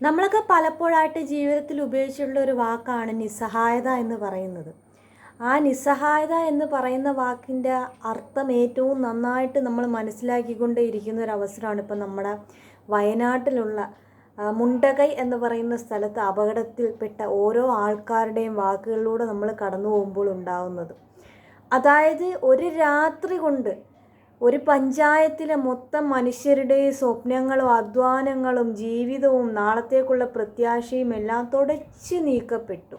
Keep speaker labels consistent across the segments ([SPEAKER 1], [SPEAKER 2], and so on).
[SPEAKER 1] നമ്മളൊക്കെ പലപ്പോഴായിട്ട് ജീവിതത്തിൽ ഉപയോഗിച്ചിട്ടുള്ള ഒരു വാക്കാണ് നിസ്സഹായത എന്ന് പറയുന്നത്. ആ നിസ്സഹായത എന്ന് പറയുന്ന വാക്കിന്റെ അർത്ഥം ഏറ്റവും നന്നായിട്ട് നമ്മൾ മനസ്സിലാക്കിക്കൊണ്ടേ ഇരിക്കുന്ന ഒരു അവസരമാണ് ഇപ്പം നമ്മുടെ വയനാട്ടിലുള്ള മുണ്ടകൈ എന്ന് പറയുന്ന സ്ഥലത്ത് അപകടത്തിൽപ്പെട്ട ഓരോ ആൾക്കാരുടെയും വാക്കുകളിലൂടെ നമ്മൾ കടന്നു പോകുമ്പോൾ ഉണ്ടാവുന്നത്. അതായത് ഒരു രാത്രി കൊണ്ട് ഒരു പഞ്ചായത്തിലെ മൊത്തം മനുഷ്യരുടെ സ്വപ്നങ്ങളും അധ്വാനങ്ങളും ജീവിതവും നാളത്തേക്കുള്ള പ്രത്യാശയും എല്ലാം തുടച്ച് നീക്കപ്പെട്ടു.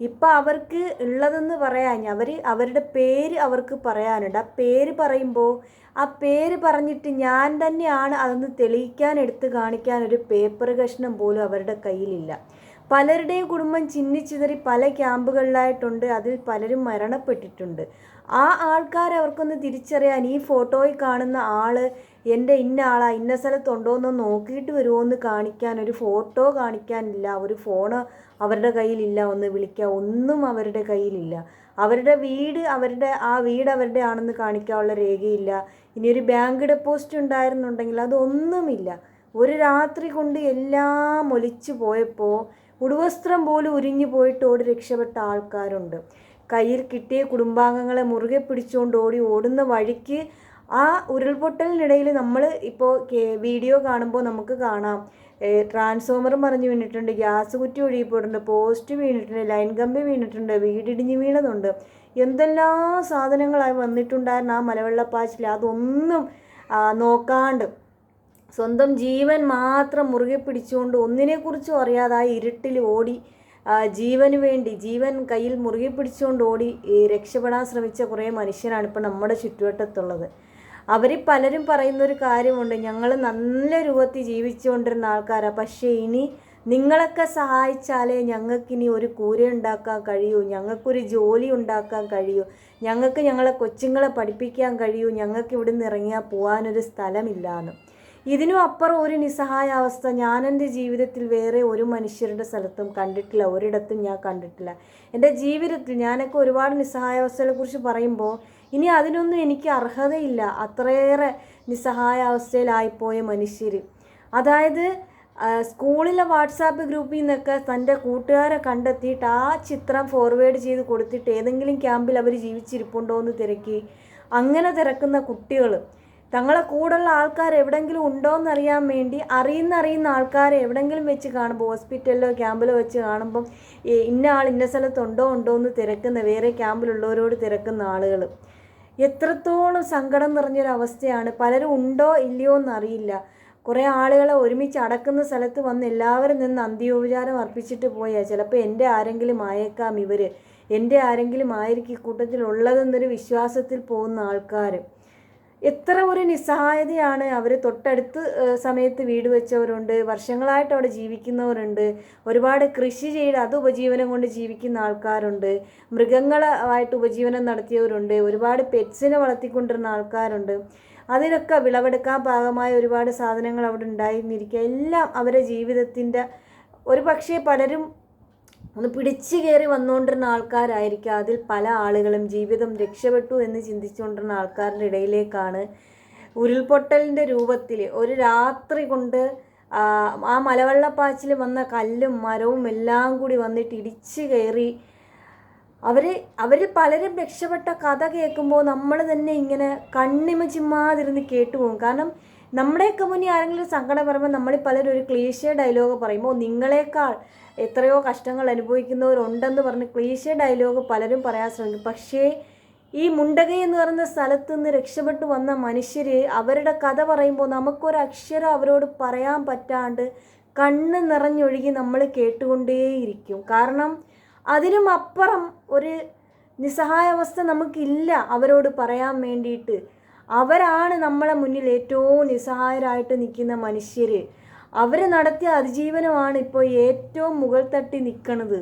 [SPEAKER 1] ഇപ്പം അവർക്ക് ഉള്ളതെന്ന് പറയാൻ അവർ അവരുടെ പേര് അവർക്ക് പറയാനുണ്ട്. ആ പേര് പറയുമ്പോൾ ആ പേര് പറഞ്ഞിട്ട് ഞാൻ തന്നെയാണ് അതൊന്ന് തെളിയിക്കാൻ എടുത്ത് കാണിക്കാൻ ഒരു പേപ്പർ കഷ്ണം പോലും അവരുടെ കയ്യിലില്ല. പലരുടെയും കുടുംബം ചിന്നിച്ചിതറി പല ക്യാമ്പുകളിലായിട്ടുണ്ട്. അതിൽ പലരും മരണപ്പെട്ടിട്ടുണ്ട്. ആ ആൾക്കാർ അവർക്കൊന്ന് തിരിച്ചറിയാൻ ഈ ഫോട്ടോയിൽ കാണുന്ന ആൾ എന്റെ ഇന്ന ആളാ ഇന്ന സ്ഥലത്തുണ്ടോ എന്ന് നോക്കിയിട്ട് വരുമോ എന്ന് കാണിക്കാൻ ഒരു ഫോട്ടോ കാണിക്കാനില്ല ഒരു ഫോണ് അവരുടെ കയ്യിലില്ല ഒന്ന് വിളിക്കുക ഒന്നും അവരുടെ കയ്യിലില്ല. അവരുടെ വീട് അവരുടെ ആ വീട് അവരുടെ ആണെന്ന് കാണിക്കാനുള്ള രേഖയില്ല. ഇനി ഒരു ബാങ്ക് ഡെപ്പോസിറ്റ് ഉണ്ടായിരുന്നുണ്ടെങ്കിൽ അതൊന്നുമില്ല. ഒരു രാത്രി കൊണ്ട് എല്ലാം ഒലിച്ചു പോയപ്പോൾ ഉടുവസ്ത്രം പോലും ഉരിഞ്ഞു പോയിട്ട് ഓടി രക്ഷപ്പെട്ട ആൾക്കാരുണ്ട്. കയ്യിൽ കിട്ടിയ കുടുംബാംഗങ്ങളെ മുറുകെ പിടിച്ചുകൊണ്ട് ഓടി ഓടുന്ന വഴിക്ക് ആ ഉരുൾപൊട്ടലിനിടയിൽ നമ്മൾ ഇപ്പോൾ വീഡിയോ കാണുമ്പോൾ നമുക്ക് കാണാം. ട്രാൻസ്ഫോമർ മറിഞ്ഞ് വീണിട്ടുണ്ട് ഗ്യാസ് കുറ്റി ഒഴുകിപ്പോയിട്ടുണ്ട് പോസ്റ്റ് വീണിട്ടുണ്ട് ലൈൻ കമ്പി വീണിട്ടുണ്ട് വീടിടിഞ്ഞ് വീണതുണ്ട്. എന്തെല്ലാം സാധനങ്ങളായി വന്നിട്ടുണ്ടായിരുന്നു ആ മലവെള്ളപ്പാച്ചിൽ. അതൊന്നും നോക്കാണ്ട്. സ്വന്തം ജീവൻ മാത്രം മുറുകെ പിടിച്ചുകൊണ്ട് ഒന്നിനെക്കുറിച്ചും അറിയാതെ ആ ഇരുട്ടിൽ ഓടി ജീവന് വേണ്ടി ജീവൻ കയ്യിൽ മുറുകെ പിടിച്ചുകൊണ്ട് ഓടി രക്ഷപ്പെടാൻ ശ്രമിച്ച കുറേ മനുഷ്യരാണ് ഇപ്പോൾ നമ്മുടെ ചുറ്റുവട്ടത്തുള്ളത്. അവർ പലരും പറയുന്നൊരു കാര്യമുണ്ട് ഞങ്ങൾ നല്ല രൂപത്തിൽ ജീവിച്ചുകൊണ്ടിരുന്ന ആൾക്കാരാണ് പക്ഷേ ഇനി നിങ്ങളൊക്കെ സഹായിച്ചാലേ ഞങ്ങൾക്കിനി ഒരു കൂര ഉണ്ടാക്കാൻ കഴിയൂ ഞങ്ങൾക്കൊരു ജോലി ഉണ്ടാക്കാൻ കഴിയൂ ഞങ്ങൾക്ക് ഞങ്ങളെ കൊച്ചുങ്ങളെ പഠിപ്പിക്കാൻ കഴിയൂ ഞങ്ങൾക്ക് ഇവിടുന്ന് ഇറങ്ങിയാൽ പോകാനൊരു സ്ഥലമില്ലാന്ന്. ഇതിനും അപ്പുറം ഒരു നിസ്സഹായ അവസ്ഥ. ഞാൻ എന്റെ ജീവിതത്തിൽ വേറെ ഒരു മനുഷ്യരുടെ സ്ഥലത്തും കണ്ടിട്ടില്ല. ഒരിടത്തും ഞാൻ കണ്ടിട്ടില്ല. എന്റെ ജീവിതത്തിൽ ഞാനൊക്കെ ഒരുപാട് നിസ്സഹായ കുറിച്ച് പറയുമ്പോൾ ഇനി അതിനൊന്നും എനിക്ക് അർഹതയില്ല. അത്രയേറെ നിസ്സഹായ അവസ്ഥയിലായിപ്പോയ മനുഷ്യർ അതായത് സ്കൂളിലെ വാട്സാപ്പ് ഗ്രൂപ്പിൽ നിന്നൊക്കെ തന്റെ കൂട്ടുകാരെ കണ്ടെത്തിയിട്ട് ആ ചിത്രം ഫോർവേഡ് ചെയ്ത് കൊടുത്തിട്ട് ഏതെങ്കിലും ക്യാമ്പിൽ അവർ ജീവിച്ചിരിപ്പുണ്ടോ എന്ന് തിരക്കി. അങ്ങനെ തിരക്കുന്ന കുട്ടികൾ തങ്ങളെ കൂടുള്ള ആൾക്കാർ എവിടെങ്കിലും ഉണ്ടോ എന്നറിയാൻ വേണ്ടി അറിയുന്ന അറിയുന്ന ആൾക്കാരെ എവിടെങ്കിലും വെച്ച് കാണുമ്പോൾ ഹോസ്പിറ്റലിലോ ക്യാമ്പിലോ വെച്ച് കാണുമ്പം ഇന്ന ആൾ ഇന്ന സ്ഥലത്തുണ്ടോ ഉണ്ടോ എന്ന് തിരക്കുന്ന വേറെ ക്യാമ്പിലുള്ളവരോട് തിരക്കുന്ന ആളുകൾ എത്രത്തോളം സങ്കടം നിറഞ്ഞൊരവസ്ഥയാണ്. പലരും ഉണ്ടോ ഇല്ലയോ എന്നറിയില്ല. കുറേ ആളുകളെ ഒരുമിച്ച് അടക്കുന്ന സ്ഥലത്ത് വന്ന് എല്ലാവരും നിന്ന് അന്ത്യോപചാരം അർപ്പിച്ചിട്ട് പോയാൽ ചിലപ്പോൾ എന്റെ ആരെങ്കിലും ആയേക്കാം ഇവർ എന്റെ ആരെങ്കിലും ആയിരിക്കും ഉള്ളതെന്നൊരു വിശ്വാസത്തിൽ പോകുന്ന ആൾക്കാർ എത്ര ഒരു നിസ്സഹായതയാണ്. അവർ തൊട്ടടുത്ത് സമയത്ത് വീട് വെച്ചവരുണ്ട് വർഷങ്ങളായിട്ട് അവിടെ ജീവിക്കുന്നവരുണ്ട് ഒരുപാട് കൃഷി ചെയ്ത് അത് ഉപജീവനം കൊണ്ട് ജീവിക്കുന്ന ആൾക്കാരുണ്ട് മൃഗങ്ങളായിട്ട് ഉപജീവനം നടത്തിയവരുണ്ട് ഒരുപാട് പെറ്റ്സിനെ വളർത്തിക്കൊണ്ടിരുന്ന ആൾക്കാരുണ്ട്. അതിനൊക്കെ വിളവെടുക്കാൻ പാകമായ ഒരുപാട് സാധനങ്ങൾ അവിടെ ഉണ്ടായിരുന്നിരിക്കുക. എല്ലാം അവരുടെ ജീവിതത്തിന്റെ ഒരു പക്ഷേ പലരും ഒന്ന് പിടിച്ചു കയറി വന്നുകൊണ്ടിരുന്ന ആൾക്കാരായിരിക്കാം. അതിൽ പല ആളുകളും ജീവിതം രക്ഷപ്പെട്ടു എന്ന് ചിന്തിച്ചുകൊണ്ടിരുന്ന ആൾക്കാരുടെ ഇടയിലേക്കാണ് ഉരുൾപൊട്ടലിന്റെ രൂപത്തിൽ ഒരു രാത്രി കൊണ്ട് ആ, മലവെള്ളപ്പാച്ചിൽ വന്ന കല്ലും മരവും എല്ലാം കൂടി വന്നിട്ട് ഇടിച്ചു കയറി. അവർ അവർ പലരും രക്ഷപ്പെട്ട കഥ കേൾക്കുമ്പോൾ നമ്മൾ തന്നെ ഇങ്ങനെ കണ്ണിമ ചിമ്മാതിരുന്ന് കേട്ടുപോകും. കാരണം നമ്മുടെയൊക്കെ മുന്നിൽ ആരെങ്കിലും സങ്കടം പറയുമ്പോൾ നമ്മൾ പലരും ഒരു ക്ലീശ ഡയലോഗ് പറയുമ്പോൾ നിങ്ങളെക്കാൾ എത്രയോ കഷ്ടങ്ങൾ അനുഭവിക്കുന്നവരുണ്ടെന്ന് പറഞ്ഞ് ക്ലീശ ഡയലോഗ് പലരും പറയാൻ ശ്രമിക്കും. പക്ഷേ ഈ മുണ്ടകൈ എന്ന് പറയുന്ന സ്ഥലത്ത് നിന്ന് രക്ഷപ്പെട്ടു വന്ന മനുഷ്യർ അവരുടെ കഥ പറയുമ്പോൾ നമുക്കൊരക്ഷരം അവരോട് പറയാൻ പറ്റാണ്ട് കണ്ണ് നിറഞ്ഞൊഴുകി നമ്മൾ കേട്ടുകൊണ്ടേയിരിക്കും. കാരണം അതിനും അപ്പുറം ഒരു നിസ്സഹായാവസ്ഥ നമുക്കില്ല അവരോട് പറയാൻ വേണ്ടിയിട്ട്. അവരാണ് നമ്മളെ മുന്നിൽ ഏറ്റവും നിസ്സഹായരായിട്ട് നിൽക്കുന്ന മനുഷ്യർ അവർ നടത്തിയ അതിജീവനമാണ് ഇപ്പോൾ ഏറ്റവും മുകൾ തട്ടി നിൽക്കണത്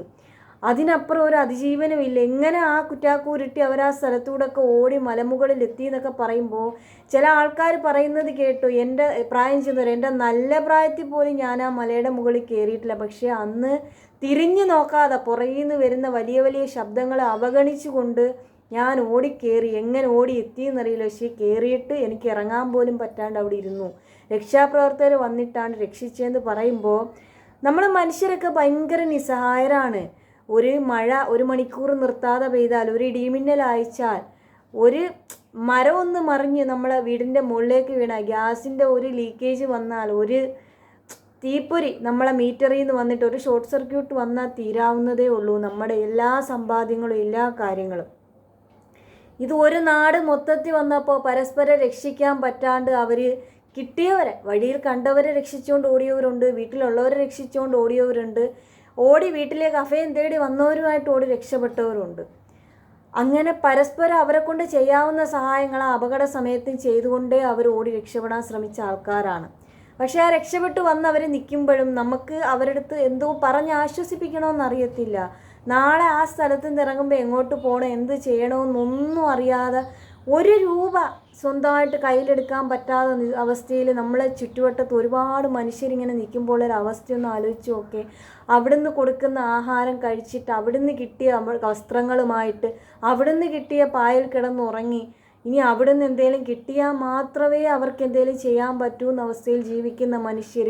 [SPEAKER 1] അതിനപ്പുറം ഒരു അതിജീവനമില്ല എങ്ങനെ ആ കുറ്റാക്കൂരിട്ടി അവർ ആ സ്ഥലത്തൂടെയൊക്കെ ഓടി മലമുകളിൽ എത്തി എന്നൊക്കെ പറയുമ്പോൾ ചില ആൾക്കാർ പറയുന്നത് കേട്ടു എന്റെ പ്രായം ചെന്നവർ എന്റെ നല്ല പ്രായത്തിൽ പോലും ഞാൻ ആ മലയുടെ മുകളിൽ കയറിയിട്ടില്ല പക്ഷേ അന്ന് തിരിഞ്ഞു നോക്കാതെ പുറകിൽ നിന്ന് വരുന്ന വലിയ വലിയ ശബ്ദങ്ങളെ അവഗണിച്ചുകൊണ്ട് ഞാൻ ഓടിക്കേറി. എങ്ങനെ ഓടി എത്തിയെന്നറിയില്ല. പക്ഷേ കയറിയിട്ട് എനിക്ക് ഇറങ്ങാൻ പോലും പറ്റാണ്ട് അവിടെ ഇരുന്നു. രക്ഷാപ്രവർത്തകർ വന്നിട്ടാണ് രക്ഷിച്ചതെന്ന് പറയുമ്പോൾ നമ്മൾ മനുഷ്യരൊക്കെ ഭയങ്കര നിസ്സഹായരാണ്. ഒരു മഴ ഒരു മണിക്കൂർ നിർത്താതെ പെയ്താൽ ഒരു ഇടിമിന്നൽ അയച്ചാൽ ഒരു മരം ഒന്ന് മറിഞ്ഞ് നമ്മളെ വീടിന്റെ മുകളിലേക്ക് വീണ ഗ്യാസിന്റെ ഒരു ലീക്കേജ് വന്നാൽ ഒരു തീപ്പൊരി നമ്മളെ മീറ്ററിൽ നിന്ന് വന്നിട്ട് ഒരു ഷോർട്ട് സർക്യൂട്ട് വന്നാൽ തീരാവുന്നതേ ഉള്ളൂ നമ്മുടെ എല്ലാ സമ്പാദ്യങ്ങളും എല്ലാ കാര്യങ്ങളും. ഇത് ഒരു നാട് മൊത്തത്തിൽ വന്നപ്പോൾ പരസ്പരം രക്ഷിക്കാൻ പറ്റാണ്ട് അവർ കിട്ടിയവരെ വഴിയിൽ കണ്ടവരെ രക്ഷിച്ചുകൊണ്ട് ഓടിയവരുണ്ട് വീട്ടിലുള്ളവരെ രക്ഷിച്ചുകൊണ്ട് ഓടിയവരുണ്ട് ഓടി വീട്ടിലേക്ക് അഭയം തേടി വന്നവരുമായിട്ട് ഓടി രക്ഷപ്പെട്ടവരുണ്ട്. അങ്ങനെ പരസ്പരം അവരെ കൊണ്ട് ചെയ്യാവുന്ന സഹായങ്ങൾ ആ അപകട സമയത്തും ചെയ്തുകൊണ്ടേ അവർ ഓടി രക്ഷപ്പെടാൻ ശ്രമിച്ച ആൾക്കാരാണ്. പക്ഷേ ആ രക്ഷപ്പെട്ടു വന്നവർ നിൽക്കുമ്പോഴും നമുക്ക് അവരുടെ അടുത്ത് എന്തോ പറഞ്ഞ് ആശ്വസിപ്പിക്കണമെന്നറിയത്തില്ല നാളെ ആ സ്ഥലത്ത് നിന്ന് ഇറങ്ങുമ്പോൾ എങ്ങോട്ട് പോകണം എന്ത് ചെയ്യണമെന്നൊന്നും അറിയാതെ ഒരു രൂപ സ്വന്തമായിട്ട് കയ്യിലെടുക്കാൻ പറ്റാതെ അവസ്ഥയിൽ നമ്മളെ ചുറ്റുവട്ടത്ത് ഒരുപാട് മനുഷ്യരിങ്ങനെ നിൽക്കുമ്പോൾ ഒരു അവസ്ഥയൊന്ന് ആലോചിച്ച് നോക്കെ. അവിടുന്ന് കൊടുക്കുന്ന ആഹാരം കഴിച്ചിട്ട് അവിടുന്ന് കിട്ടിയ വസ്ത്രങ്ങളുമായിട്ട് അവിടുന്ന് കിട്ടിയ പായൽ കിടന്നുറങ്ങി. ഇനി അവിടുന്ന് എന്തെങ്കിലും കിട്ടിയാൽ മാത്രമേ അവർക്ക് എന്തെങ്കിലും ചെയ്യാൻ പറ്റൂ എന്ന അവസ്ഥയിൽ ജീവിക്കുന്ന മനുഷ്യർ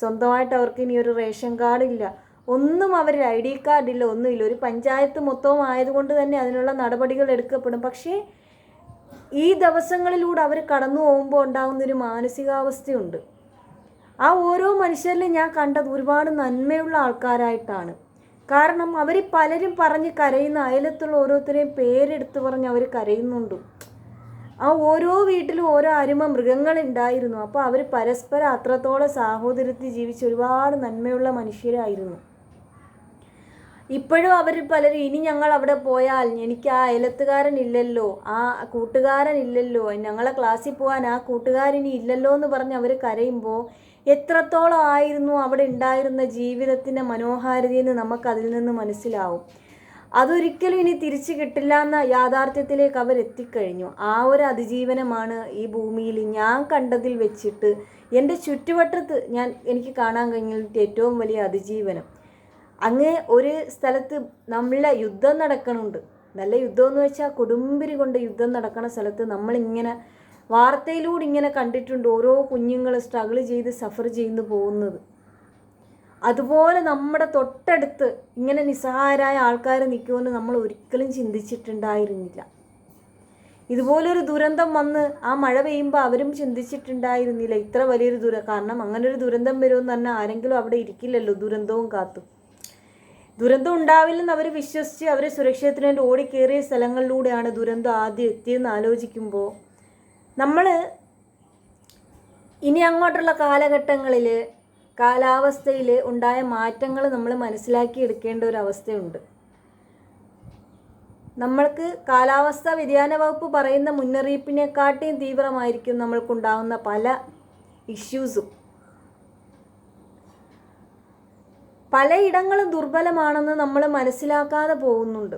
[SPEAKER 1] സ്വന്തമായിട്ട് അവർക്ക് ഇനി ഒരു റേഷൻ കാർഡില്ല ഒന്നും അവർ ഐ ഡി കാർഡില്ല ഒന്നുമില്ല. ഒരു പഞ്ചായത്ത് മൊത്തവും ആയതുകൊണ്ട് തന്നെ അതിനുള്ള നടപടികൾ എടുക്കപ്പെടും. പക്ഷേ ഈ ദിവസങ്ങളിലൂടെ അവർ കടന്നു പോകുമ്പോൾ ഉണ്ടാകുന്നൊരു മാനസികാവസ്ഥയുണ്ട്. ആ ഓരോ മനുഷ്യരിലും ഞാൻ കണ്ടത് ഒരുപാട് നന്മയുള്ള ആൾക്കാരായിട്ടാണ്. കാരണം അവർ പലരും പറഞ്ഞ് കരയുന്ന അയലത്തുള്ള ഓരോരുത്തരെയും പേരെടുത്ത് പറഞ്ഞ് അവർ കരയുന്നുണ്ട്. ആ ഓരോ വീട്ടിലും ഓരോ അരുമ മൃഗങ്ങളുണ്ടായിരുന്നു അപ്പോൾ അവർ പരസ്പരം അത്രത്തോളം സാഹോദര്യത്തിൽ ജീവിച്ച ഒരുപാട് നന്മയുള്ള മനുഷ്യരായിരുന്നു. ഇപ്പോഴും അവർ പലരും ഇനി ഞങ്ങൾ അവിടെ പോയാൽ എനിക്ക് ആ അയലത്തുകാരൻ ഇല്ലല്ലോ ആ കൂട്ടുകാരൻ ഇല്ലല്ലോ ഞങ്ങളെ ക്ലാസ്സിൽ പോകാൻ ആ കൂട്ടുകാരൻ ഇല്ലല്ലോ എന്ന് പറഞ്ഞ് അവർ കരയുമ്പോൾ എത്രത്തോളം ആയിരുന്നു അവിടെ ഉണ്ടായിരുന്ന ജീവിതത്തിന്റെ മനോഹാരിതയെന്ന് നമുക്കതിൽ നിന്ന് മനസ്സിലാവും. അതൊരിക്കലും ഇനി തിരിച്ചു കിട്ടില്ല എന്ന യാഥാർത്ഥ്യത്തിലേക്ക് അവർ എത്തിക്കഴിഞ്ഞു. ആ ഒരു അതിജീവനമാണ് ഈ ഭൂമിയിൽ ഞാൻ കണ്ടതിൽ വെച്ചിട്ട് എന്റെ ചുറ്റുവട്ടത്ത് ഞാൻ എനിക്ക് കാണാൻ കഴിഞ്ഞിട്ട് ഏറ്റവും വലിയ അതിജീവനം. അങ്ങ് ഒരു സ്ഥലത്ത് നമ്മളെ യുദ്ധം നടക്കണുണ്ട്. നല്ല യുദ്ധം എന്ന് വെച്ചാൽ കൊടുമ്പിരി കൊണ്ട് യുദ്ധം നടക്കുന്ന സ്ഥലത്ത് നമ്മളിങ്ങനെ വാർത്തയിലൂടെ ഇങ്ങനെ കണ്ടിട്ടുണ്ട് ഓരോ കുഞ്ഞുങ്ങൾ സ്ട്രഗിൾ ചെയ്ത് സഫർ ചെയ്യുന്ന പോകുന്നത്. അതുപോലെ നമ്മുടെ തൊട്ടടുത്ത് ഇങ്ങനെ നിസ്സഹായരായ ആൾക്കാർ നിൽക്കുമെന്ന് നമ്മൾ ഒരിക്കലും ചിന്തിച്ചിട്ടുണ്ടായിരുന്നില്ല. ഇതുപോലൊരു ദുരന്തം വന്ന് ആ മഴ പെയ്യുമ്പോൾ അവരും ചിന്തിച്ചിട്ടുണ്ടായിരുന്നില്ല. ഇത്ര വലിയൊരു ദുര കാരണം അങ്ങനൊരു ദുരന്തം വരുമെന്ന് തന്നെ ആരെങ്കിലും അവിടെ ഇരിക്കില്ലല്ലോ ദുരന്തവും കാത്തു. ദുരന്തം ഉണ്ടാവില്ലെന്ന് അവർ വിശ്വസിച്ച് അവർ സുരക്ഷിതത്തിന് വേണ്ടി ഓടിക്കേറിയ സ്ഥലങ്ങളിലൂടെയാണ് ദുരന്തം ആദ്യം എത്തിയെന്ന് ആലോചിക്കുമ്പോൾ നമ്മൾ ഇനി അങ്ങോട്ടുള്ള കാലഘട്ടങ്ങളിൽ കാലാവസ്ഥയിൽ ഉണ്ടായ മാറ്റങ്ങൾ നമ്മൾ മനസ്സിലാക്കി എടുക്കേണ്ട ഒരു അവസ്ഥയുണ്ട്. നമ്മൾക്ക് കാലാവസ്ഥാ വ്യതിയാന വകുപ്പ് പറയുന്ന മുന്നറിയിപ്പിനെക്കാട്ടിയും തീവ്രമായിരിക്കും നമ്മൾക്കുണ്ടാകുന്ന പല ഇഷ്യൂസും പലയിടങ്ങളും ദുർബലമാണെന്ന് നമ്മൾ മനസ്സിലാക്കാതെ പോകുന്നുണ്ട്.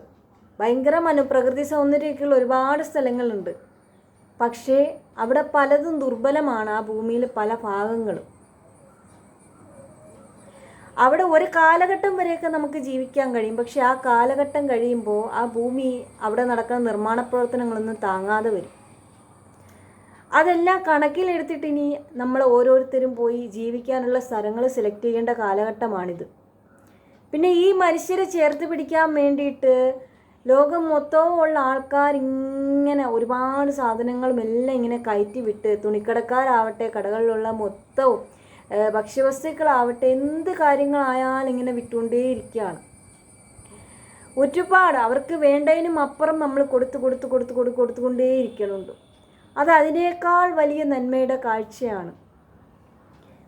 [SPEAKER 1] ഭയങ്കര മനുപ്രകൃതി സൗന്ദര്യമൊക്കെയുള്ള ഒരുപാട് സ്ഥലങ്ങളുണ്ട്. പക്ഷേ അവിടെ പലതും ദുർബലമാണ് ആ ഭൂമിയിൽ പല ഭാഗങ്ങളും. അവിടെ ഒരു കാലഘട്ടം വരെയൊക്കെ നമുക്ക് ജീവിക്കാൻ കഴിയും. പക്ഷെ ആ കാലഘട്ടം കഴിയുമ്പോൾ ആ ഭൂമി അവിടെ നടക്കുന്ന നിർമ്മാണ പ്രവർത്തനങ്ങളൊന്നും താങ്ങാതെ വരും. അതെല്ലാം കണക്കിലെടുത്തിട്ട് ഇനി നമ്മൾ ഓരോരുത്തരും പോയി ജീവിക്കാനുള്ള സ്ഥലങ്ങൾ സെലക്ട് ചെയ്യേണ്ട കാലഘട്ടമാണിത്. പിന്നെ ഈ മനുഷ്യരെ ചേർത്ത് പിടിക്കാൻ വേണ്ടിയിട്ട് ലോകം മൊത്തമുള്ള ആൾക്കാർ ഇങ്ങനെ ഒരുപാട് സാധനങ്ങളും എല്ലാം ഇങ്ങനെ കയറ്റി വിട്ട് തുണിക്കടക്കാരാവട്ടെ കടകളിലുള്ള മൊത്തവും ഭക്ഷ്യവസ്തുക്കളാവട്ടെ എന്ത് കാര്യങ്ങളായാലും ഇങ്ങനെ വിട്ടുകൊണ്ടേയിരിക്കുകയാണ്. ഒരുപാട് അവർക്ക് വേണ്ടതിനും അപ്പുറം നമ്മൾ കൊടുത്ത് കൊടുത്ത് കൊടുത്ത് കൊടുത്ത് കൊടുത്തുകൊണ്ടേയിരിക്കുന്നുണ്ട് അത് അതിനേക്കാൾ വലിയ നന്മയുടെ കാഴ്ചയാണ്.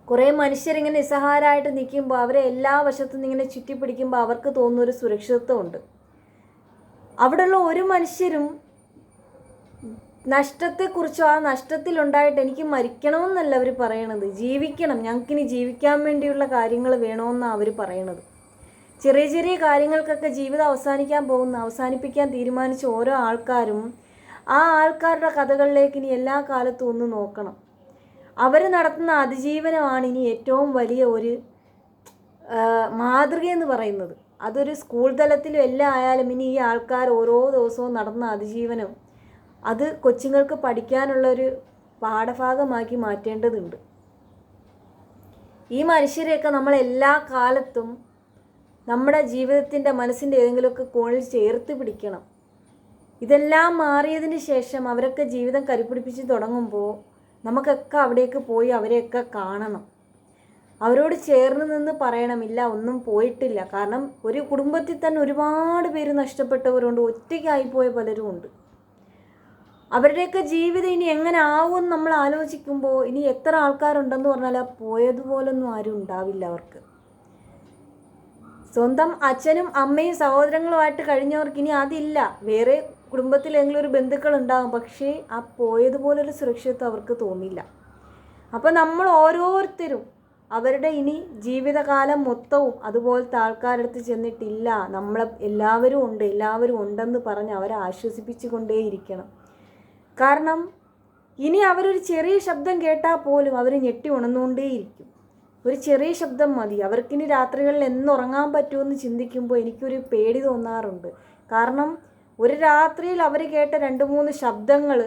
[SPEAKER 1] കുറേ മനുഷ്യരിങ്ങനെ നിസ്സഹാരമായിട്ട് നിൽക്കുമ്പോൾ അവരെ എല്ലാ വശത്തും ഇങ്ങനെ ചുറ്റിപ്പിടിക്കുമ്പോൾ അവർക്ക് തോന്നുന്ന ഒരു സുരക്ഷിതത്വമുണ്ട്. അവിടെയുള്ള ഒരു മനുഷ്യരും നഷ്ടത്തെക്കുറിച്ചോ ആ നഷ്ടത്തിലുണ്ടായിട്ട് എനിക്ക് മരിക്കണമെന്നല്ല അവർ പറയണത്. ജീവിക്കണം. ഞങ്ങൾക്കിനി ജീവിക്കാൻ വേണ്ടിയുള്ള കാര്യങ്ങൾ വേണമെന്നാണ് അവർ പറയണത്. ചെറിയ ചെറിയ കാര്യങ്ങൾക്കൊക്കെ ജീവിതം അവസാനിക്കാൻ പോകുന്ന അവസാനിപ്പിക്കാൻ തീരുമാനിച്ച ഓരോ ആൾക്കാരും ആ ആൾക്കാരുടെ കഥകളിലേക്ക് ഇനി എല്ലാ കാലത്തും ഒന്ന് നോക്കണം. അവർ നടത്തുന്ന അതിജീവനമാണ് ഇനി ഏറ്റവും വലിയ ഒരു മാതൃക മാതൃകയെന്ന് പറയുന്നത്. അതൊരു സ്കൂൾ തലത്തിലും എല്ലാം ആയാലും ഇനി ഈ ആൾക്കാർ ഓരോ ദിവസവും നടന്ന അതിജീവനം അത് കൊച്ചുങ്ങൾക്ക് പഠിക്കാനുള്ളൊരു പാഠഭാഗമാക്കി മാറ്റേണ്ടതുണ്ട്. ഈ മനുഷ്യരെയൊക്കെ നമ്മൾ എല്ലാ കാലത്തും നമ്മുടെ ജീവിതത്തിന്റെ മനസ്സിന്റെ ഏതെങ്കിലുമൊക്കെ കോണിൽ ചേർത്ത് പിടിക്കണം. ഇതെല്ലാം മാറിയതിന് ശേഷം അവരൊക്കെ ജീവിതം കരുപിടിപ്പിച്ച് തുടങ്ങുമ്പോൾ നമുക്കൊക്കെ അവിടേക്ക് പോയി അവരെയൊക്കെ കാണണം. അവരോട് ചേർന്ന് നിന്ന് പറയണമില്ല ഒന്നും പോയിട്ടില്ല. കാരണം ഒരു കുടുംബത്തിൽ തന്നെ ഒരുപാട് പേര് നഷ്ടപ്പെട്ടവരുണ്ട് ഒറ്റയ്ക്കായിപ്പോയ പലരും ഉണ്ട്. അവരുടെയൊക്കെ ജീവിതം ഇനി എങ്ങനെ ആവും നമ്മൾ ആലോചിക്കുമ്പോൾ ഇനി എത്ര ആൾക്കാരുണ്ടെന്ന് പറഞ്ഞാൽ പോയതുപോലൊന്നും ആരും ഉണ്ടാവില്ല അവർക്ക്. സ്വന്തം അച്ഛനും അമ്മയും സഹോദരങ്ങളുമായിട്ട് കഴിഞ്ഞവർക്ക് ഇനി അതില്ല. വേറെ കുടുംബത്തിൽ ഏതെങ്കിലും ഒരു ബന്ധുക്കൾ ഉണ്ടാകും പക്ഷേ ആ പോയതുപോലൊരു സുരക്ഷിതത്വം അവർക്ക് തോന്നില്ല അപ്പോൾ നമ്മൾ ഓരോരുത്തരും അവരുടെ ഇനി ജീവിതകാലം മൊത്തവും അതുപോലത്തെ ആൾക്കാരടുത്ത് ചെന്നിട്ടില്ല നമ്മളെ എല്ലാവരും ഉണ്ട് എല്ലാവരും ഉണ്ടെന്ന് പറഞ്ഞ് അവരെ ആശ്വസിപ്പിച്ചു കൊണ്ടേയിരിക്കണം. കാരണം ഇനി അവരൊരു ചെറിയ ശബ്ദം കേട്ടാൽ പോലും അവർ ഞെട്ടി ഉണർന്നുകൊണ്ടേയിരിക്കും. ഒരു ചെറിയ ശബ്ദം മതി. അവർക്കിനി രാത്രികളിൽ എന്നുറങ്ങാൻ പറ്റുമെന്ന് ചിന്തിക്കുമ്പോൾ എനിക്കൊരു പേടി തോന്നാറുണ്ട്. കാരണം ഒരു രാത്രിയിൽ അവർ കേട്ട രണ്ട് മൂന്ന് ശബ്ദങ്ങൾ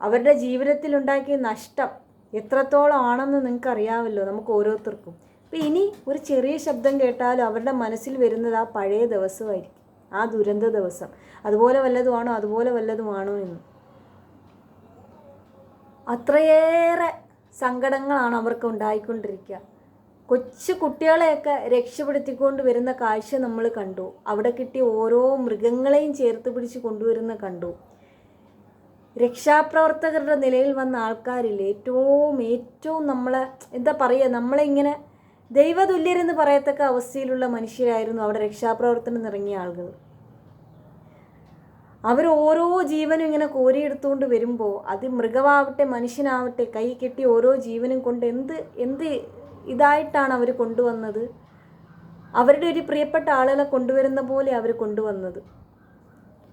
[SPEAKER 1] അവരുടെ ജീവിതത്തിലുണ്ടാക്കിയ നഷ്ടം എത്രത്തോളം ആണെന്ന് നിങ്ങൾക്ക് അറിയാമല്ലോ നമുക്ക് ഓരോരുത്തർക്കും. അപ്പം ഇനി ഒരു ചെറിയ ശബ്ദം കേട്ടാലും അവരുടെ മനസ്സിൽ വരുന്നത് ആ പഴയ ദിവസമായിരിക്കും ആ ദുരന്ത ദിവസം. അതുപോലെ വല്ലതുമാണോ? അതുപോലെ വല്ലതുമാണോ എന്ന്. അത്രയേറെ സങ്കടങ്ങളാണ് അവർക്ക് ഉണ്ടായിക്കൊണ്ടിരിക്കുക. കൊച്ചു കുട്ടികളെയൊക്കെ രക്ഷപ്പെടുത്തിക്കൊണ്ട് വരുന്ന കാഴ്ച നമ്മൾ കണ്ടു. അവിടെ കിട്ടിയ ഓരോ മൃഗങ്ങളെയും ചേർത്ത് പിടിച്ച് കൊണ്ടുവരുന്ന കണ്ടു. രക്ഷാപ്രവർത്തകരുടെ നിലയിൽ വന്ന ആൾക്കാരിൽ ഏറ്റവും ഏറ്റവും നമ്മളെ എന്താ പറയുക നമ്മളെ ഇങ്ങനെ ദൈവതുല്യരെന്ന് പറയത്തക്ക അവസ്ഥയിലുള്ള മനുഷ്യരായിരുന്നു അവിടെ രക്ഷാപ്രവർത്തനം ഇറങ്ങിയ ആളുകൾ. അവർ ഓരോ ജീവനും ഇങ്ങനെ കോരിയെടുത്തുകൊണ്ട് വരുമ്പോൾ അത് മൃഗമാവട്ടെ മനുഷ്യനാവട്ടെ കൈ കെട്ടി ഓരോ ജീവനും കൊണ്ട് എന്ത് എന്ത് ഇതായിട്ടാണ് അവർ കൊണ്ടുവന്നത്. അവരുടെ ഒരു പ്രിയപ്പെട്ട ആളുകളെ കൊണ്ടുവരുന്ന പോലെ അവർ കൊണ്ടുവന്നത്.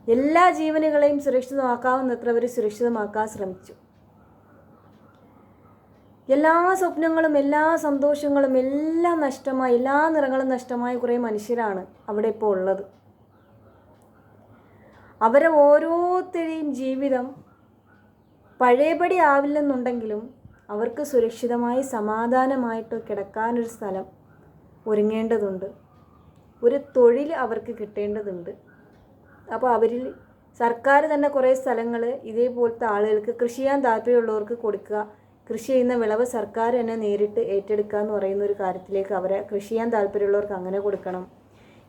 [SPEAKER 1] എല്ലാ ജീവനുകളെയും സുരക്ഷിതമാക്കാവുന്നത്ര അവർ സുരക്ഷിതമാക്കാൻ ശ്രമിച്ചു. എല്ലാ സ്വപ്നങ്ങളും എല്ലാ സന്തോഷങ്ങളും എല്ലാം നഷ്ടമായി എല്ലാ നിറങ്ങളും നഷ്ടമായ കുറേ മനുഷ്യരാണ് അവിടെ ഇപ്പോൾ ഉള്ളത്. അവരെ ഓരോരുത്തരെയും ജീവിതം പഴയപടി ആവില്ലെന്നുണ്ടെങ്കിലും അവർക്ക് സുരക്ഷിതമായി സമാധാനമായിട്ട് കിടക്കാനൊരു സ്ഥലം ഒരുങ്ങേണ്ടതുണ്ട്. ഒരു തൊഴിൽ അവർക്ക് കിട്ടേണ്ടതുണ്ട്. അപ്പോൾ അവരിൽ സർക്കാർ തന്നെ കുറേ സ്ഥലങ്ങൾ ഇതേപോലത്തെ ആളുകൾക്ക് കൃഷി ചെയ്യാൻ താല്പര്യമുള്ളവർക്ക് കൊടുക്കുക കൃഷി ചെയ്യുന്ന വിളവ് സർക്കാർ തന്നെ നേരിട്ട് ഏറ്റെടുക്കുക എന്ന് പറയുന്ന ഒരു കാര്യത്തിലേക്ക് അവരെ കൃഷി ചെയ്യാൻ താല്പര്യമുള്ളവർക്ക് അങ്ങനെ കൊടുക്കണം.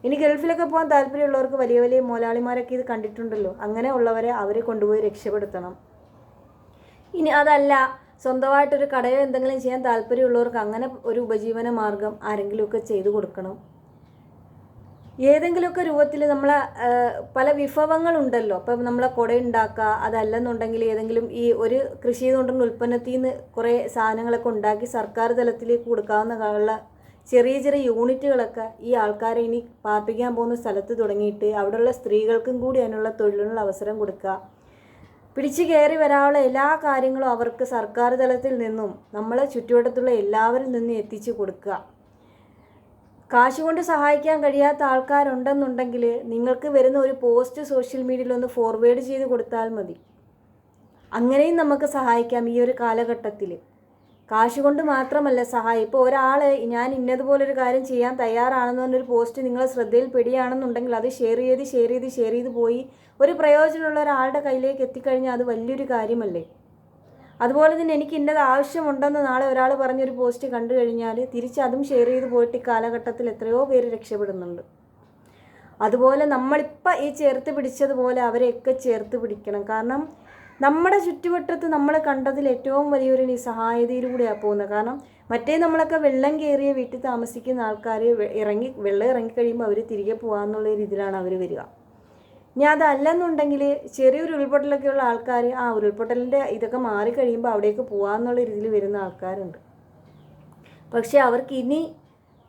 [SPEAKER 1] ഇനി ഗൾഫിലൊക്കെ പോകാൻ താല്പര്യമുള്ളവർക്ക് വലിയ വലിയ മുതലാളിമാരൊക്കെ ഇത് കണ്ടിട്ടുണ്ടല്ലോ. അങ്ങനെ ഉള്ളവരെ അവരെ കൊണ്ടുപോയി രക്ഷപ്പെടുത്തണം. ഇനി അതല്ല സ്വന്തമായിട്ടൊരു കടയോ എന്തെങ്കിലും ചെയ്യാൻ താല്പര്യമുള്ളവർക്ക് അങ്ങനെ ഒരു ഉപജീവന മാർഗം ആരെങ്കിലുമൊക്കെ ചെയ്തു കൊടുക്കണം. ഏതെങ്കിലുമൊക്കെ രൂപത്തിൽ നമ്മളെ പല വിഭവങ്ങളുണ്ടല്ലോ. അപ്പം നമ്മളെ കുട ഉണ്ടാക്കുക അതല്ലെന്നുണ്ടെങ്കിൽ ഏതെങ്കിലും ഈ ഒരു കൃഷി ചെയ്തുകൊണ്ടുള്ള ഉൽപ്പന്നത്തിൽ നിന്ന് കുറേ സാധനങ്ങളൊക്കെ ഉണ്ടാക്കി സർക്കാർ തലത്തിലേക്ക് കൊടുക്കാവുന്ന ചെറിയ ചെറിയ യൂണിറ്റുകളൊക്കെ ഈ ആൾക്കാരെ ഇനി പാർപ്പിക്കാൻ പോകുന്ന സ്ഥലത്ത് തുടങ്ങിയിട്ട് അവിടെയുള്ള സ്ത്രീകൾക്കും കൂടി അതിനുള്ള തൊഴിലിനുള്ള അവസരം കൊടുക്കുക. പിടിച്ചു കയറി വരാനുള്ള എല്ലാ കാര്യങ്ങളും അവർക്ക് സർക്കാർ തലത്തിൽ നിന്നും നമ്മളെ ചുറ്റുവട്ടത്തുള്ള എല്ലാവരിൽ നിന്നും എത്തിച്ചു കൊടുക്കുക. കാശ് കൊണ്ട് സഹായിക്കാൻ കഴിയാത്ത ആൾക്കാരുണ്ടെന്നുണ്ടെങ്കിൽ നിങ്ങൾക്ക് വരുന്ന ഒരു പോസ്റ്റ് സോഷ്യൽ മീഡിയയിൽ ഒന്ന് ഫോർവേഡ് ചെയ്ത് കൊടുത്താൽ മതി. അങ്ങനെയും നമുക്ക് സഹായിക്കാം ഈ ഒരു കാലഘട്ടത്തിൽ. കാശ് കൊണ്ട് മാത്രമല്ല സഹായം. ഇപ്പോൾ ഒരാൾ ഞാൻ ഇന്നതുപോലൊരു കാര്യം ചെയ്യാൻ തയ്യാറാണെന്ന് പറഞ്ഞൊരു പോസ്റ്റ് നിങ്ങളെ ശ്രദ്ധയിൽ പെടിയാണെന്നുണ്ടെങ്കിൽ അത് ഷെയർ ചെയ്ത് ഷെയർ ചെയ്ത് ഷെയർ ചെയ്ത് പോയി ഒരു പ്രയോജനമുള്ള ഒരാളുടെ കയ്യിലേക്ക് എത്തിക്കഴിഞ്ഞാൽ അത് വലിയൊരു കാര്യമല്ലേ? അതുപോലെ തന്നെ എനിക്ക് ഇന്നത് ആവശ്യമുണ്ടെന്ന് നാളെ ഒരാൾ പറഞ്ഞൊരു പോസ്റ്റ് കണ്ടു കഴിഞ്ഞാൽ തിരിച്ച് അതും ഷെയർ ചെയ്ത് പോയിട്ട് ഈ കാലഘട്ടത്തിൽ എത്രയോ പേര് രക്ഷപ്പെടുന്നുണ്ട്. അതുപോലെ നമ്മളിപ്പോൾ ഈ ചേർത്ത് പിടിച്ചതുപോലെ അവരെയൊക്കെ ചേർത്ത് പിടിക്കണം. കാരണം നമ്മുടെ ചുറ്റുവട്ടത്ത് നമ്മൾ കണ്ടതിൽ ഏറ്റവും വലിയൊരു നിസ്സഹായതയിലൂടെയാണ് പോകുന്നത്. കാരണം മറ്റേ നമ്മളൊക്കെ വെള്ളം കയറിയ വീട്ടിൽ താമസിക്കുന്ന ആൾക്കാർ ഇറങ്ങി വെള്ളം ഇറങ്ങിക്കഴിയുമ്പോൾ അവർ തിരികെ പോകാമെന്നുള്ള രീതിയിലാണ് അവർ വരിക. ഇനി അതല്ലെന്നുണ്ടെങ്കിൽ ചെറിയൊരു ഉരുൾപൊട്ടലൊക്കെയുള്ള ആൾക്കാർ ആ ഉരുൾപൊട്ടലിന്റെ ഇതൊക്കെ മാറിക്കഴിയുമ്പോൾ അവിടേക്ക് പോകാമെന്നുള്ള രീതിയിൽ വരുന്ന ആൾക്കാരുണ്ട്. പക്ഷേ അവർക്ക് ഇനി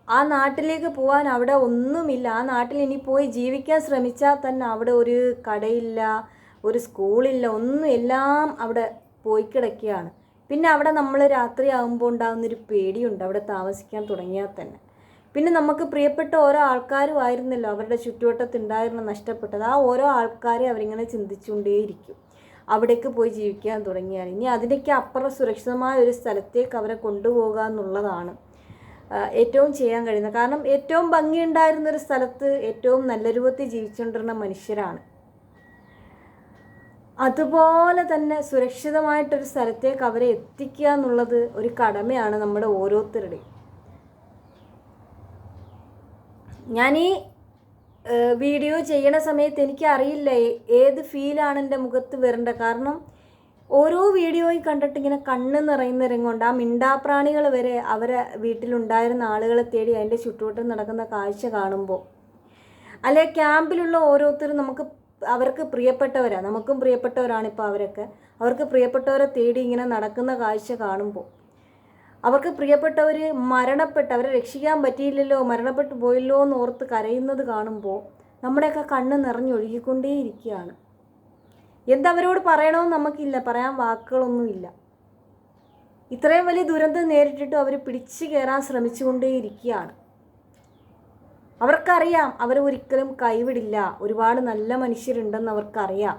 [SPEAKER 1] ആ നാട്ടിലേക്ക് പോകാൻ അവിടെ ഒന്നുമില്ല. ആ നാട്ടിൽ ഇനി പോയി ജീവിക്കാൻ ശ്രമിച്ചാൽ തന്നെ അവിടെ ഒരു കടയില്ല ഒരു സ്കൂളില്ല ഒന്നും എല്ലാം അവിടെ പോയി കിടക്കുകയാണ് പിന്നെ അവിടെ നമ്മൾ രാത്രി ആകുമ്പോൾ ഉണ്ടാകുന്നൊരു പേടിയുണ്ട് അവിടെ താമസിക്കാൻ തുടങ്ങിയാൽ തന്നെ. പിന്നെ നമുക്ക് പ്രിയപ്പെട്ട ഓരോ ആൾക്കാരും ആയിരുന്നല്ലോ അവരുടെ ചുറ്റുവട്ടത്തുണ്ടായിരുന്ന നഷ്ടപ്പെട്ടത്. ആ ഓരോ ആൾക്കാരെ അവരിങ്ങനെ ചിന്തിച്ചുകൊണ്ടേയിരിക്കും. അവിടേക്ക് പോയി ജീവിക്കാൻ തുടങ്ങിയാൽ. ഇനി അതിന്റെയൊക്കെ അപ്പുറം സുരക്ഷിതമായ ഒരു സ്ഥലത്തേക്ക് അവരെ കൊണ്ടുപോകുക എന്നുള്ളതാണ് ഏറ്റവും ചെയ്യാൻ കഴിയുന്നത്. കാരണം ഏറ്റവും ഭംഗിയുണ്ടായിരുന്ന ഒരു സ്ഥലത്ത് ഏറ്റവും നല്ല രൂപത്തിൽ ജീവിച്ചുകൊണ്ടിരുന്ന മനുഷ്യരാണ്. അതുപോലെ തന്നെ സുരക്ഷിതമായിട്ടൊരു സ്ഥലത്തേക്ക് അവരെ എത്തിക്കുക എന്നുള്ളത് ഒരു കടമയാണ് നമ്മുടെ ഓരോരുത്തരുടെയും. ഞാൻ ഈ വീഡിയോ ചെയ്യണ സമയത്ത് എനിക്കറിയില്ല ഏത് ഫീലാണ് എന്റെ മുഖത്ത് വരേണ്ടത്. കാരണം ഓരോ വീഡിയോയും കണ്ടിട്ട് ഇങ്ങനെ കണ്ണ് നിറയുന്ന രംഗമുണ്ട് ആ മിണ്ടാപ്രാണികൾ വരെ അവരെ വീട്ടിലുണ്ടായിരുന്ന ആളുകളെ തേടി അതിന്റെ ചുറ്റുവട്ടം നടക്കുന്ന കാഴ്ച കാണുമ്പോൾ. അല്ലെ ക്യാമ്പിലുള്ള ഓരോരുത്തരും നമുക്ക് അവർക്ക് പ്രിയപ്പെട്ടവരാണ് നമുക്കും പ്രിയപ്പെട്ടവരാണ് ഇപ്പോൾ അവരൊക്കെ. അവർക്ക് പ്രിയപ്പെട്ടവരെ തേടി ഇങ്ങനെ നടക്കുന്ന കാഴ്ച കാണുമ്പോൾ അവർക്ക് പ്രിയപ്പെട്ടവർ മരണപ്പെട്ട് അവരെ രക്ഷിക്കാൻ പറ്റിയില്ലല്ലോ മരണപ്പെട്ടു പോയല്ലോ എന്ന് ഓർത്ത് കരയുന്നത് കാണുമ്പോൾ നമ്മുടെയൊക്കെ കണ്ണ് നിറഞ്ഞൊഴുകിക്കൊണ്ടേയിരിക്കുകയാണ്. എന്തവരോട് പറയണമെന്ന് നമുക്കില്ല പറയാൻ വാക്കുകളൊന്നുമില്ല. ഇത്രയും വലിയ ദുരന്തം നേരിട്ടിട്ടും അവർ പിടിച്ചു കയറാൻ ശ്രമിച്ചുകൊണ്ടേയിരിക്കുകയാണ്. അവർക്കറിയാം അവർ ഒരിക്കലും കൈവിടില്ല. ഒരുപാട് നല്ല മനുഷ്യരുണ്ടെന്ന് അവർക്കറിയാം.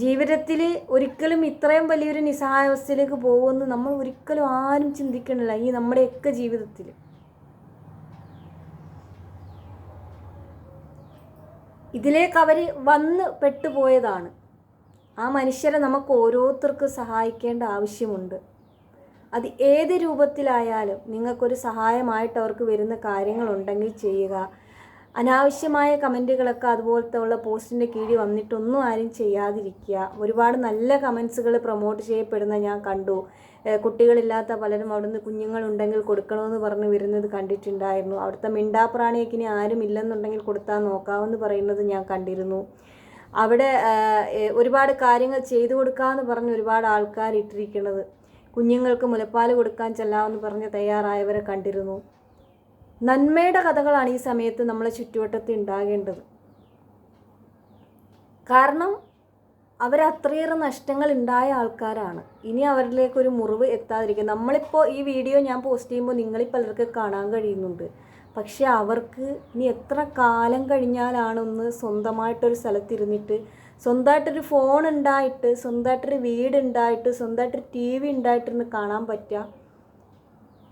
[SPEAKER 1] ജീവിതത്തിൽ ഒരിക്കലും ഇത്രയും വലിയൊരു നിസ്സഹായാവസ്ഥയിലേക്ക് പോകുമെന്ന് നമ്മൾ ഒരിക്കലും ആരും ചിന്തിക്കണില്ല ഈ നമ്മുടെയൊക്കെ ജീവിതത്തിൽ ഇതിലേക്ക് അവർ വന്ന് പെട്ടുപോയതാണ്. ആ മനുഷ്യരെ നമുക്ക് ഓരോരുത്തർക്കും സഹായിക്കേണ്ട ആവശ്യമുണ്ട്. അത് ഏത് രൂപത്തിലായാലും നിങ്ങൾക്കൊരു സഹായമായിട്ട് അവർക്ക് വരുന്ന കാര്യങ്ങളുണ്ടെങ്കിൽ ചെയ്യുക. അനാവശ്യമായ കമന്റുകളൊക്കെ അതുപോലത്തെ ഉള്ള പോസ്റ്റിന്റെ കീഴിൽ വന്നിട്ടൊന്നും ആരും ചെയ്യാതിരിക്കുക. ഒരുപാട് നല്ല കമൻസുകൾ പ്രൊമോട്ട് ചെയ്യപ്പെടുന്ന ഞാൻ കണ്ടു. കുട്ടികളില്ലാത്ത പലരും അവിടുന്ന് കുഞ്ഞുങ്ങളുണ്ടെങ്കിൽ കൊടുക്കണമെന്ന് പറഞ്ഞ് വരുന്നത് കണ്ടിട്ടുണ്ടായിരുന്നു. അവിടുത്തെ മിണ്ടാപ്രാണിയൊക്കെ ഇനി ആരും ഇല്ലെന്നുണ്ടെങ്കിൽ കൊടുത്താൽ നോക്കാമെന്ന് പറയുന്നത് ഞാൻ കണ്ടിരുന്നു. അവിടെ ഒരുപാട് കാര്യങ്ങൾ ചെയ്തു കൊടുക്കാമെന്ന് പറഞ്ഞ് ഒരുപാട് ആൾക്കാർ ഇട്ടിരിക്കുന്നത് കുഞ്ഞുങ്ങൾക്ക് മുലപ്പാൽ കൊടുക്കാൻ ചെല്ലാമെന്ന് പറഞ്ഞ് തയ്യാറായവരെ കണ്ടിരുന്നു. നന്മയുടെ കഥകളാണ് ഈ സമയത്ത് നമ്മളെ ചുറ്റുവട്ടത്ത് ഉണ്ടാകേണ്ടത്. കാരണം അവരത്രയേറെ നഷ്ടങ്ങൾ ഉണ്ടായ ആൾക്കാരാണ്. ഇനി അവരിലേക്ക് ഒരു മുറിവ് എത്താതിരിക്കുക നമ്മളിപ്പോൾ ഈ വീഡിയോ ഞാൻ പോസ്റ്റ് ചെയ്യുമ്പോൾ നിങ്ങളിൽ പലർക്ക് കാണാൻ കഴിയുന്നുണ്ട്. പക്ഷേ അവർക്ക് ഇനി എത്ര കാലം കഴിഞ്ഞാലാണൊന്ന് സ്വന്തമായിട്ടൊരു സ്ഥലത്തിരുന്നിട്ട് സ്വന്തമായിട്ടൊരു ഫോൺ ഉണ്ടായിട്ട് സ്വന്തമായിട്ടൊരു വീട് ഉണ്ടായിട്ട് സ്വന്തമായിട്ടൊരു ടി വി ഉണ്ടായിട്ടൊന്ന് കാണാൻ പറ്റുക.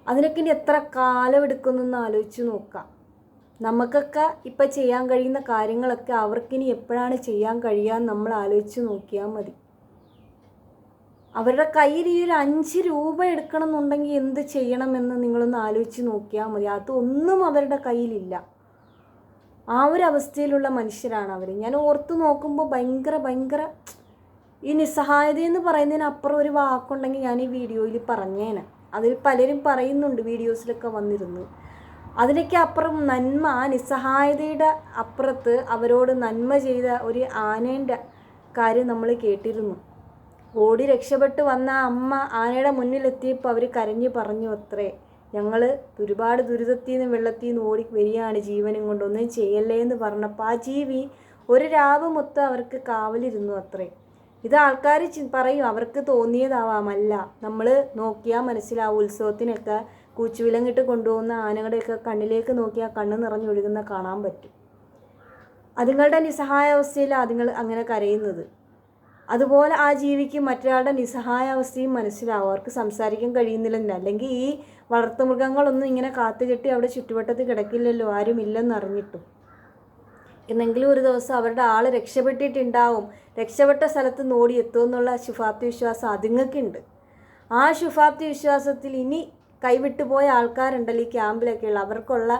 [SPEAKER 1] അതിനൊക്കെ ഇനി എത്ര കാലം എടുക്കുന്നെന്ന് ആലോചിച്ച് നോക്കാം നമുക്കൊക്കെ ഇപ്പം ചെയ്യാൻ കഴിയുന്ന കാര്യങ്ങളൊക്കെ അവർക്കിനി എപ്പോഴാണ് ചെയ്യാൻ കഴിയുക നമ്മൾ ആലോചിച്ച് നോക്കിയാൽ മതി. അവരുടെ കയ്യിൽ ഈ ഒരു അഞ്ച് രൂപ എടുക്കണം എന്നുണ്ടെങ്കിൽ എന്ത് ചെയ്യണമെന്ന് നിങ്ങളൊന്ന് ആലോചിച്ച് നോക്കിയാൽ മതി. അതൊന്നും അവരുടെ കയ്യിലില്ല. ആ ഒരു അവസ്ഥയിലുള്ള മനുഷ്യരാണ് അവർ ഞാൻ ഓർത്ത് നോക്കുമ്പോൾ ഭയങ്കര ഭയങ്കര ഈ നിസ്സഹായത എന്ന് പറയുന്നതിനപ്പുറം ഒരു വാക്കുണ്ടെങ്കിൽ ഞാൻ ഈ വീഡിയോയിൽ പറഞ്ഞേനെ. അതിൽ പലരും പറയുന്നുണ്ട് വീഡിയോസിലൊക്കെ വന്നിരുന്നു. അതിനൊക്കെ അപ്പുറം നന്മ ആ നിസ്സഹായതയുടെ അപ്പുറത്ത് അവരോട് നന്മ ചെയ്ത ഒരു ആനേന്റെ കാര്യം നമ്മൾ കേട്ടിരുന്നു. ഓടി രക്ഷപ്പെട്ട് വന്ന അമ്മ ആനയുടെ മുന്നിലെത്തിയപ്പോൾ അവർ കരഞ്ഞു പറഞ്ഞു അത്രേ. ഞങ്ങൾ ഒരുപാട് ദുരിതത്തിൽ നിന്ന് വെള്ളത്തിൽ നിന്ന് ഓടി വരികയാണ് ജീവനും കൊണ്ട്. ഒന്നും ചെയ്യല്ലേ എന്ന് പറഞ്ഞപ്പോൾ ആ ജീവി ഒരു രാവ് മൊത്തം അവർക്ക് കാവലിരുന്നു അത്രേ. ഇത് ആൾക്കാർ പറയും അവർക്ക് തോന്നിയതാവാമല്ല. നമ്മൾ നോക്കിയാൽ മനസ്സിലാവും ഉത്സവത്തിനൊക്കെ കൂച്ചുവിലങ്ങിട്ട് കൊണ്ടുപോകുന്ന ആനകളുടെയൊക്കെ കണ്ണിലേക്ക് നോക്കിയാൽ കണ്ണ് നിറഞ്ഞൊഴുകുന്ന കാണാൻ പറ്റും. അതുങ്ങളുടെ നിസ്സഹായാവസ്ഥയിൽ അതുങ്ങൾ അങ്ങനെ കരയുന്നത്. അതുപോലെ ആ ജീവിക്ക് മറ്റൊരാളുടെ നിസ്സഹായാവസ്ഥയും മനസ്സിലാവും. അവർക്ക് സംസാരിക്കാൻ കഴിയുന്നില്ലെന്ന്. അല്ലെങ്കിൽ ഈ വളർത്തുമൃഗങ്ങളൊന്നും ഇങ്ങനെ കാത്തുകെട്ടി അവിടെ ചുറ്റുവട്ടത്ത് കിടക്കില്ലല്ലോ. ആരും ഇല്ലെന്ന് അറിഞ്ഞിട്ടും. എന്നെങ്കിലും ഒരു ദിവസം അവരുടെ ആൾ രക്ഷപ്പെട്ടിട്ടുണ്ടാവും. രക്ഷപ്പെട്ട സ്ഥലത്ത് നോടി ഓടി എത്തുമെന്നുള്ള ശുഭാപ്തി വിശ്വാസം അതുങ്ങൾക്കുണ്ട്. ആ ശുഭാപ്തി വിശ്വാസത്തിൽ ഇനി കൈവിട്ടു പോയ ആൾക്കാരുണ്ടല്ലോ ഈ ക്യാമ്പിലൊക്കെയുള്ള. അവർക്കുള്ള